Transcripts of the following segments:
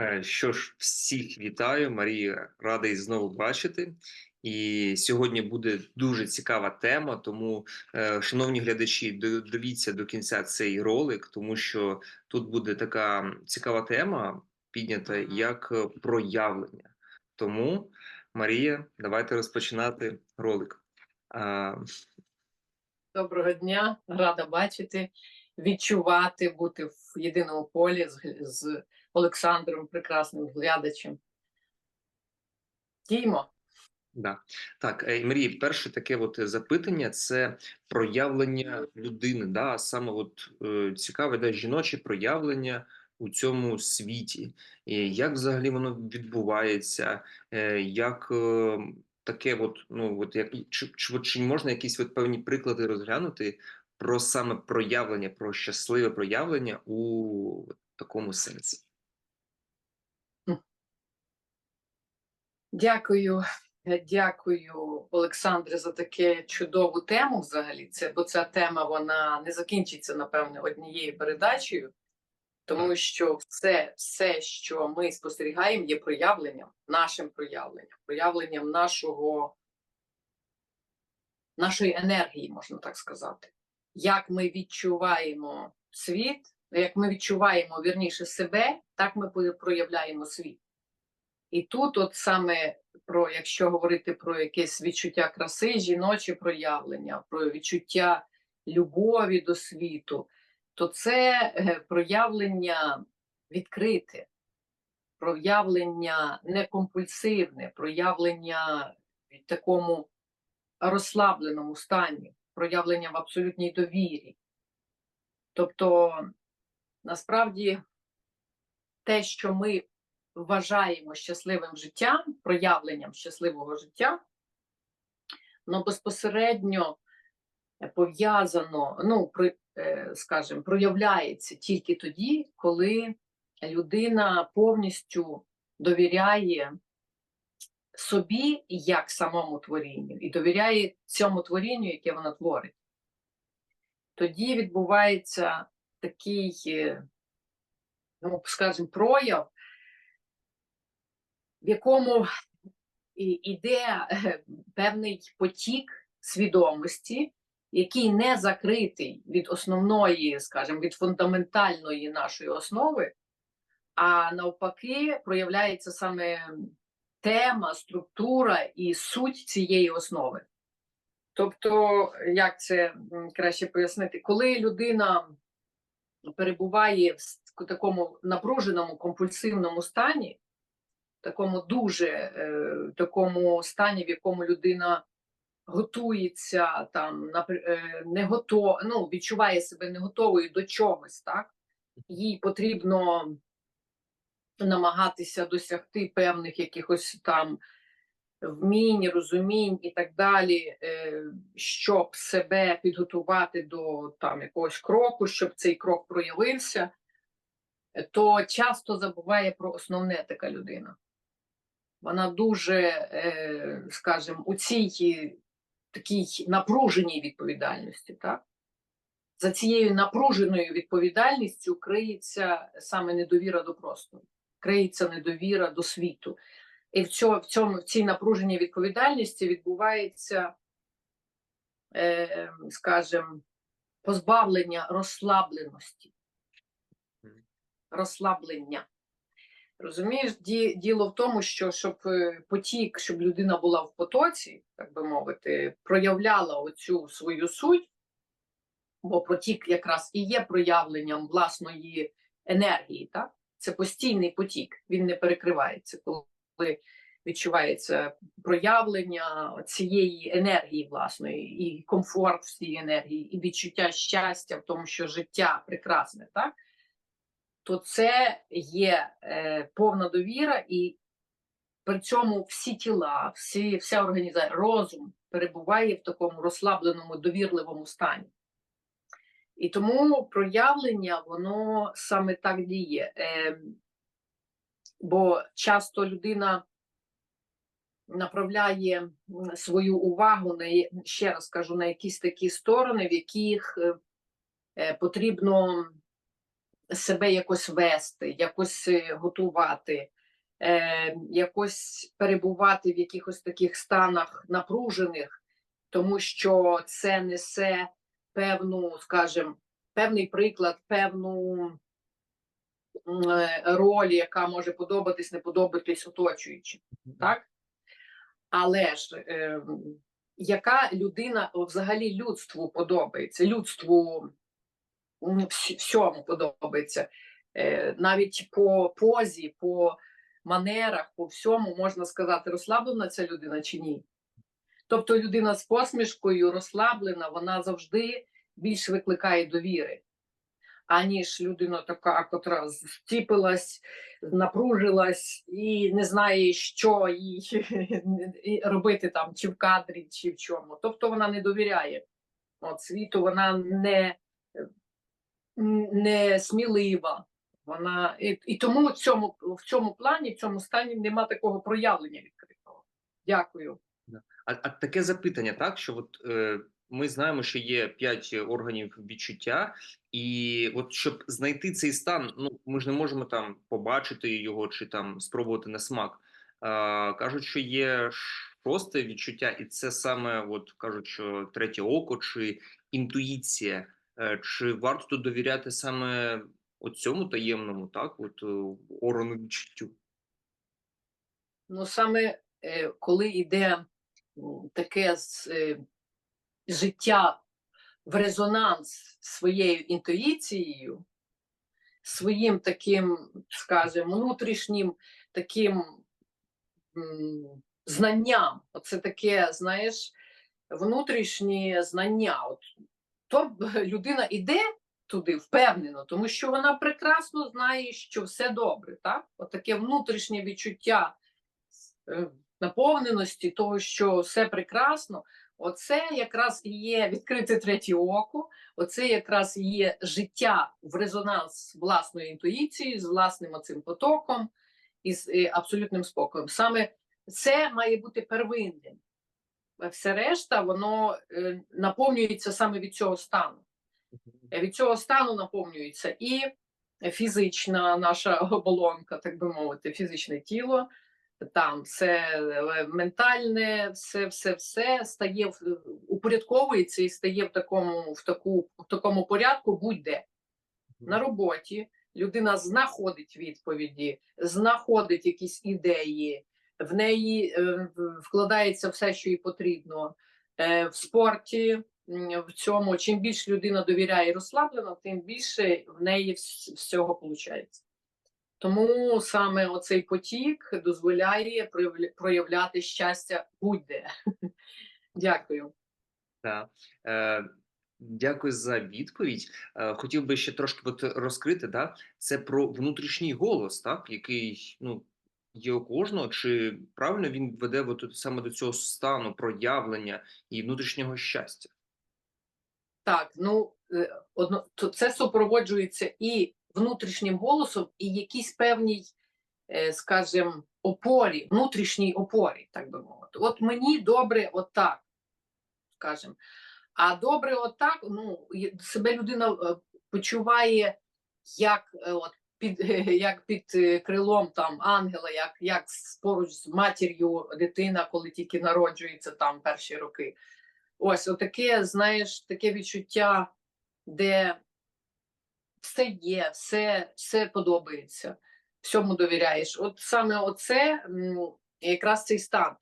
Е, Що ж, всіх вітаю, Марія, радий знову бачити. І сьогодні буде дуже цікава тема. Тому, е, шановні глядачі, дивіться до кінця цей ролик, тому що тут буде така цікава тема піднята як е, проявлення. Тому, Марія, давайте розпочинати ролик. Доброго дня, рада бачити, відчувати, бути в єдиному полі з, з Олександром, прекрасним глядачем. Діймо. Да. Так, е, Марія, перше таке от запитання це проявлення людини. Да? Саме от е, цікаве, да, жіноче проявлення у цьому світі. І як взагалі воно відбувається, е, як е, таке, от, ну, от, як, чи, чи, чи можна якісь от певні приклади розглянути про саме проявлення, про щасливе проявлення у такому сенсі? Дякую, е, дякую, Олександре, за таке чудову тему взагалі. Це, бо ця тема вона не закінчиться, напевне, однією передачею, тому що все, все, що ми спостерігаємо, є проявленням, нашим проявленням, проявленням нашого, нашої енергії, можна так сказати. Як ми відчуваємо світ, як ми відчуваємо вірніше себе, так ми проявляємо світ. І тут, от саме про, якщо говорити про якесь відчуття краси, жіноче проявлення, про відчуття любові до світу, то це е, проявлення відкрите, проявлення некомпульсивне, проявлення в такому розслабленому стані, проявлення в абсолютній довірі. Тобто, насправді, те, що ми вважаємо щасливим життям, проявленням щасливого життя, воно безпосередньо е, пов'язано, ну, е, скажімо, проявляється тільки тоді, коли людина повністю довіряє собі як самому творінню, і довіряє цьому творінню, яке вона творить. Тоді відбувається такий, е, ну, скажімо, прояв, в якому іде е, певний потік свідомості, який не закритий від основної, скажімо, від фундаментальної нашої основи, а навпаки, проявляється саме тема, структура і суть цієї основи. Тобто, як це краще пояснити, коли людина перебуває в такому напруженому компульсивному стані, такому дуже е, такому стані, в якому людина готується там, е, не готов, ну, відчуває себе не готовою до чогось, так? Їй потрібно намагатися досягти певних якихось там вмінь, розумінь і так далі, е, щоб себе підготувати до там якогось кроку, щоб цей крок проявився, то часто забуває про основне така людина. Вона дуже, е, скажімо, у цій такій напруженій відповідальності, так? За цією напруженою відповідальністю криється саме недовіра до простору, криється недовіра до світу. І в цьому, в цьому в цій напруженій відповідальності відбувається, е, скажімо, позбавлення розслабленості. Розслаблення. Розумієш, ді, діло в тому, що щоб е, потік, щоб людина була в потоці, так би мовити, проявляла оцю свою суть, бо потік якраз і є проявленням власної енергії, так? Це постійний потік, він не перекривається, коли відчувається проявлення цієї енергії власної, і комфорт в цій енергії, і відчуття щастя в тому, що життя прекрасне, так? то це є е, повна довіра, і при цьому всі тіла, всі, вся організація, розум перебуває в такому розслабленому, довірливому стані. І тому проявлення, воно саме так діє. Е, бо часто людина направляє свою увагу на ще раз кажу, на якісь такі сторони, в яких е, е, потрібно себе якось вести, якось е, готувати, е, якось перебувати в якихось таких станах напружених, тому що це несе певну, скажімо, певний приклад, певну е, роль, яка може подобатись, не подобатись оточуючим. Так? Але ж е, яка людина взагалі людству подобається? Людству всьому подобається. Е, навіть по позі, по манерах, по всьому можна сказати, розслаблена ця людина чи ні. Тобто людина з посмішкою розслаблена, вона завжди більш викликає довіри, аніж людина така, котра зціпилась, напружилась і не знає, що їй робити там, чи в кадрі, чи в чому. Тобто вона не довіряє От, світу, вона не, не смілива. Вона, і, і тому в цьому, в цьому плані, в цьому стані нема такого проявлення відкритого. Дякую. А, а таке запитання, так що от е, ми знаємо, що є п'ять органів відчуття, і от щоб знайти цей стан, ну ми ж не можемо там побачити його чи там спробувати на смак. А, кажуть, що є шосте відчуття, і це саме, от кажуть, що третє око чи інтуїція. Е, Чи варто довіряти саме цьому таємному, так, от е, органу відчуттю? Ну, саме е, коли йде таке е, життя в резонанс своєю інтуїцією, своїм таким, скажімо, внутрішнім таким знанням, оце таке, знаєш, внутрішнє знання. От, то людина йде туди впевнено, тому що вона прекрасно знає, що все добре. Так? От внутрішнє відчуття е, наповненості, того, що все прекрасно, оце якраз і є відкрите третє око, оце якраз і є життя в резонанс з власною інтуїцією, з власним оцим потоком і з е, абсолютним спокоєм. Саме це має бути первинним. Все решта, воно е, наповнюється саме від цього стану. Від цього стану наповнюється і фізична наша оболонка, так би мовити, фізичне тіло, там все е, ментальне, все, все, все стає в- упорядковується і стає в такому, в таку, в такому порядку будь-де на роботі. Людина знаходить відповіді, знаходить якісь ідеї, в неї е, вкладається все, що їй потрібно. Е, В спорті в цьому, чим більше людина довіряє і розслаблена, тим більше в неї всього виходить. Тому саме оцей потік дозволяє проявляти щастя будь-де. Дякую. Так. Е, дякую за відповідь. Е, хотів би ще трошки розкрити, да? це про внутрішній голос, так? який ну, є у кожного, чи правильно він веде от, саме до цього стану проявлення і внутрішнього щастя? Так, ну е, одно, то це супроводжується і внутрішнім голосом, і якійсь певній, е, скажімо, опорі, внутрішній опорі, так би мовити. От мені добре отак, скажімо. А добре отак, ну, себе людина е, почуває як, е, от, під, як під крилом там ангела, як, як поруч з матір'ю дитина, коли тільки народжується там перші роки. Ось отаке, знаєш, таке відчуття, де все є, все, все подобається, всьому довіряєш. От саме оце якраз цей стан.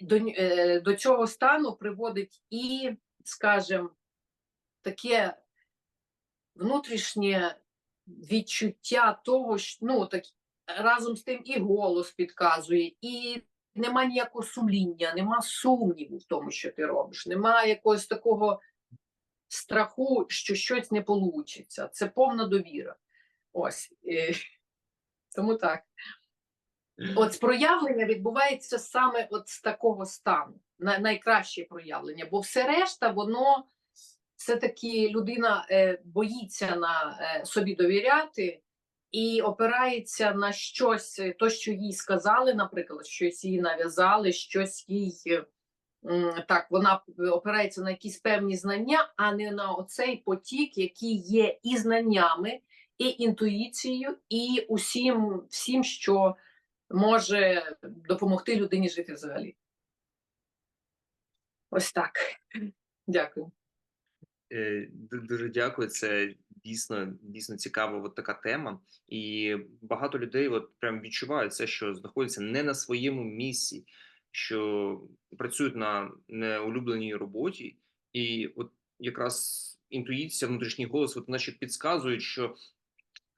До, е, до цього стану приводить і, скажімо, таке внутрішнє відчуття того, що ну, так, разом з тим і голос підказує, і нема ніякого сумління, нема сумніву в тому, що ти робиш, нема якогось такого страху, що щось не вийде. Це повна довіра. Ось. Тому так. От проявлення відбувається саме от з такого стану, на- найкраще проявлення, бо все решта, воно все-таки людина е, боїться на е, собі довіряти і опирається на щось, е, то, що їй сказали, наприклад, щось їй нав'язали, щось їй так, вона опирається на якісь певні знання, а не на оцей потік, який є і знаннями, і інтуїцією, і усім, всім, що може допомогти людині жити взагалі. Ось так. Дякую. Е, Дуже дякую. Це дійсно дійсно цікава от така тема. І багато людей от прям відчувають це, що знаходяться не на своєму місці, що працюють на неулюбленій роботі, і от якраз інтуїція, внутрішній голос, от наче підказують, що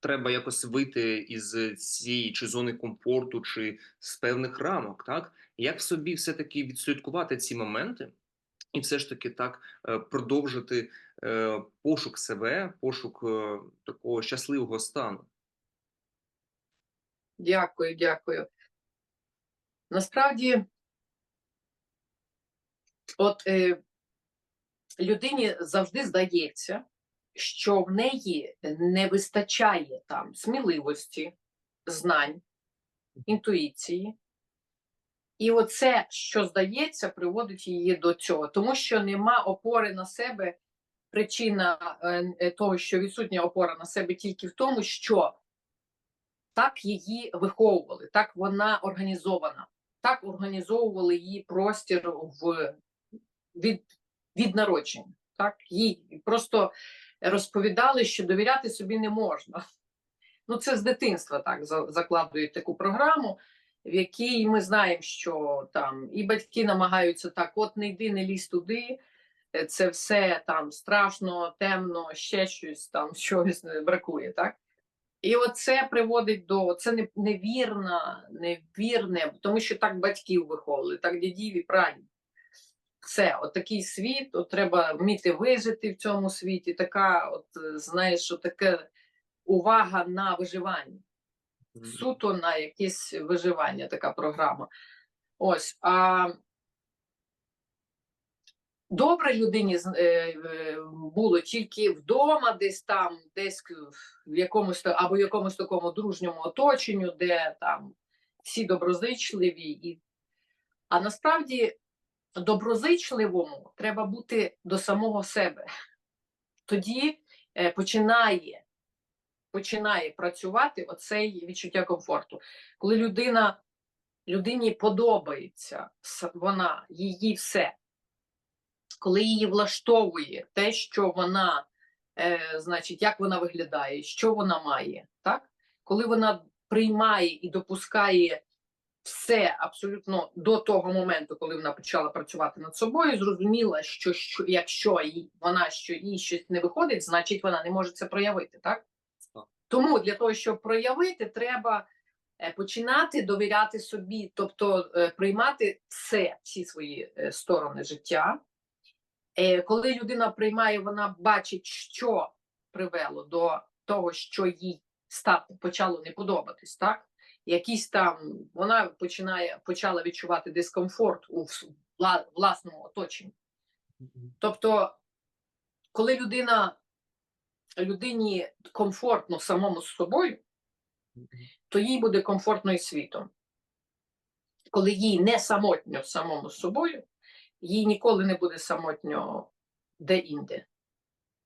треба якось вийти із цієї чи зони комфорту, чи з певних рамок, так як собі все таки відслідкувати ці моменти, і все ж таки так е, продовжити е, пошук себе, пошук е, такого щасливого стану. Дякую, дякую. Насправді, от е, людині завжди здається, що в неї не вистачає там сміливості, знань, інтуїції. І оце, що здається, приводить її до цього, тому що нема опори на себе. Причина е, е, того, що відсутня опора на себе тільки в тому, що так її виховували, так вона організована, так організовували її простір в від, від народження. Так їй просто розповідали, що довіряти собі не можна. Ну, це з дитинства так закладують таку програму, в якій ми знаємо, що там і батьки намагаються так: от не йди, не лізь туди. Це все там страшно, темно, ще щось там щось е, бракує, так? І оце приводить до це невірна, невірне, тому що так батьків виховували, так дідів і прадідів. Все, от такий світ, от треба вміти вижити в цьому світі. Така, от знаєш, що таке увага на виживання, суто на якесь виживання, така програма. Ось. А добре людині е, було тільки вдома, десь там, десь в якомусь або в якомусь такому дружньому оточенню, де там всі доброзичливі. І... А насправді доброзичливому треба бути до самого себе. Тоді е, починає, починає працювати оцей відчуття комфорту. Коли людина, людині подобається вона, її все, коли її влаштовує те, що вона, е, значить, як вона виглядає, що вона має, так? коли вона приймає і допускає все абсолютно до того моменту, коли вона почала працювати над собою, зрозуміла, що, що якщо їй, вона що їй щось не виходить, значить вона не може це проявити, так? Тому для того, щоб проявити, треба е, починати довіряти собі, тобто е, приймати все, всі свої е, сторони життя. Коли людина приймає, вона бачить, що привело до того, що їй ста- почало не подобатись, так? Якісь там вона починає почала відчувати дискомфорт у власному оточенні. Тобто, коли людина людині комфортно самому з собою, то їй буде комфортно і світом. Коли їй не самотньо самому з собою, їй ніколи не буде самотньо де-інде.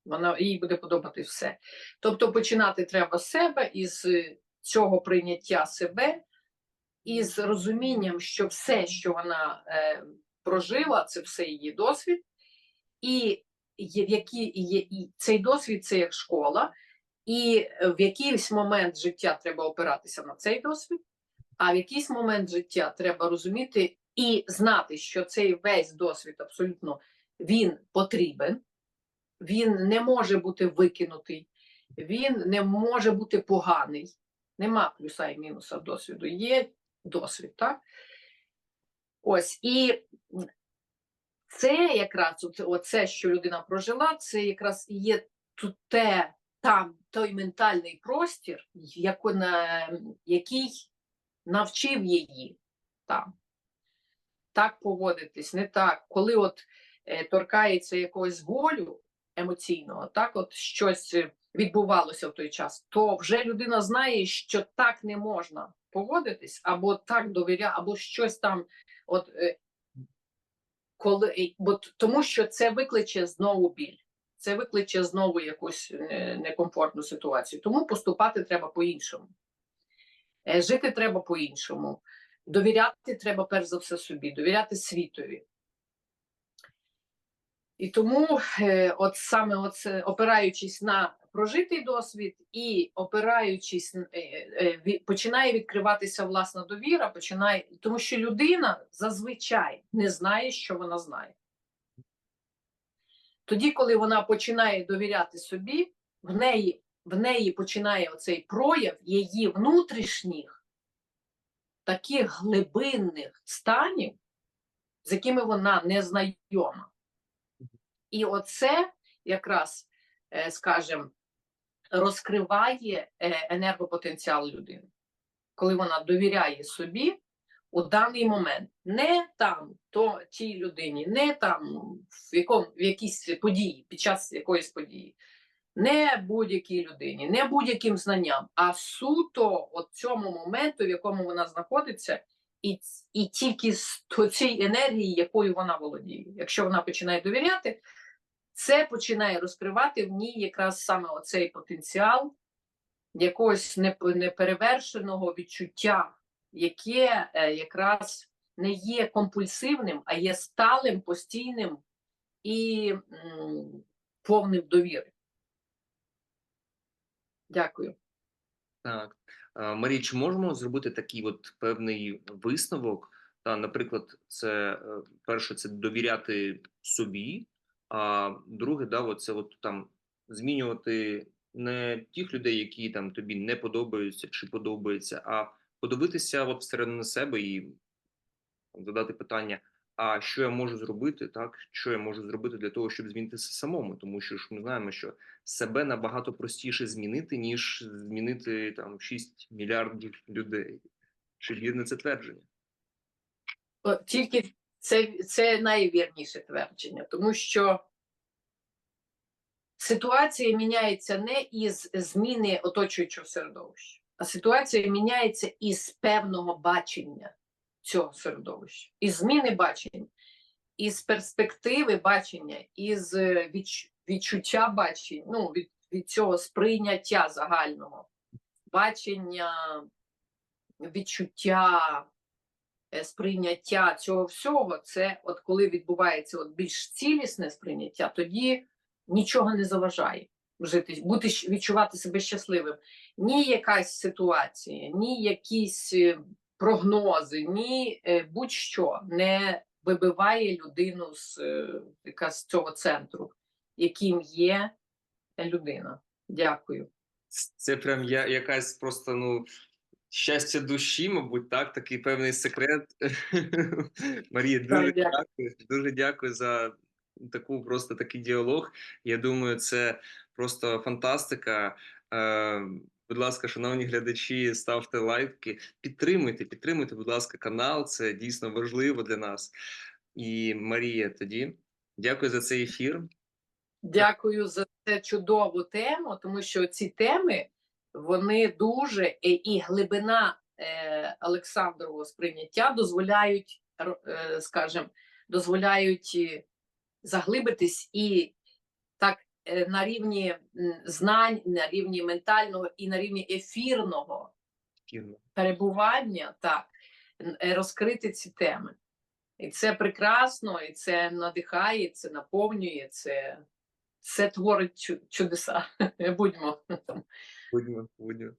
Вона їй буде подобати все. Тобто починати треба з себе із цього прийняття себе, із розумінням, що все, що вона е, прожила, це все її досвід, і які, є, і цей досвід це як школа, і в якийсь момент життя треба опиратися на цей досвід, а в якийсь момент життя треба розуміти і знати, що цей весь досвід абсолютно він потрібен, він не може бути викинутий, він не може бути поганий. Нема плюса і мінуса досвіду. Є досвід, так? Ось і це якраз от- оце, що людина прожила, це якраз є тут те, там той ментальний простір, який навчив її там. Так поводитись, не так. Коли от е, торкається якогось болю емоційного, так от щось е, відбувалося в той час, то вже людина знає, що так не можна поводитись, або так довіря, або щось там. От, е, коли, бо, тому що це викличе знову біль. це викличе знову якусь е, некомфортну ситуацію. Тому поступати треба по-іншому. Е, Жити треба по-іншому. Довіряти треба перш за все собі, довіряти світові. І тому, от саме оце, опираючись на прожитий досвід і опираючись, е, е, ві- починає відкриватися власна довіра, починає, тому що людина зазвичай не знає, що вона знає. Тоді, коли вона починає довіряти собі, в неї, в неї починає оцей прояв її внутрішніх таких глибинних станів, з якими вона не знайома. І оце якраз, е, скажімо, розкриває е, енергопотенціал людини, коли вона довіряє собі у даний момент, не там то тій людині, не там в, якому, в якійсь події, під час якоїсь події, не будь-якій людині, не будь-яким знанням, а суто от цьому моменту, в якому вона знаходиться, і, і тільки з цій енергії, якою вона володіє. Якщо вона починає довіряти, це починає розкривати в ній якраз саме оцей потенціал якогось неперевершеного відчуття, яке е, якраз не є компульсивним, а є сталим, постійним і повним довіри. Дякую. Так. А, Марій, чи можемо зробити такий от певний висновок? Та, наприклад, це е, перше, це довіряти собі, а друге, да, це от там змінювати не тих людей, які там тобі не подобаються чи подобаються, а подивитися от всередину себе і задати питання: а що я можу зробити, так? Що я можу зробити для того, щоб змінитися самому? Тому що ж ми знаємо, що себе набагато простіше змінити, ніж змінити там 6 мільярдів людей. Чи вірне це твердження? Тільки це, це найвірніше твердження, тому що ситуація міняється не із зміни оточуючого середовища, а ситуація міняється із певного бачення цього середовища, із зміни бачення, із перспективи бачення, із е, відч- відчуття бачення, ну, від, від цього сприйняття загального, бачення, відчуття сприйняття цього всього, це от коли відбувається от більш цілісне сприйняття, тоді нічого не заважає жити, бути відчувати себе щасливим. Ні якась ситуація, ні якісь е, прогнози, ні е, будь-що не вибиває людину з, е, з цього центру, яким є людина. Дякую. Це прям я якась просто ну щастя душі, мабуть, так, такий певний секрет. Марія, дуже дякую. Дуже дякую за таку просто такий діалог. Я думаю, це просто фантастика. Е, Будь ласка, шановні глядачі, ставте лайки, підтримуйте, підтримуйте, будь ласка, канал. Це дійсно важливо для нас. І Марія, тоді дякую за цей ефір. Дякую за цю чудову тему, тому що ці теми вони дуже е, і глибина е, Олександрового сприйняття дозволяють, е, скажімо, дозволяють заглибитись і так на рівні знань, на рівні ментального і на рівні ефірного Ефірно. перебування, так, розкрити ці теми. І це прекрасно, і це надихає, і це наповнює, це, це творить чудеса. Будьмо. Будьмо, будьмо.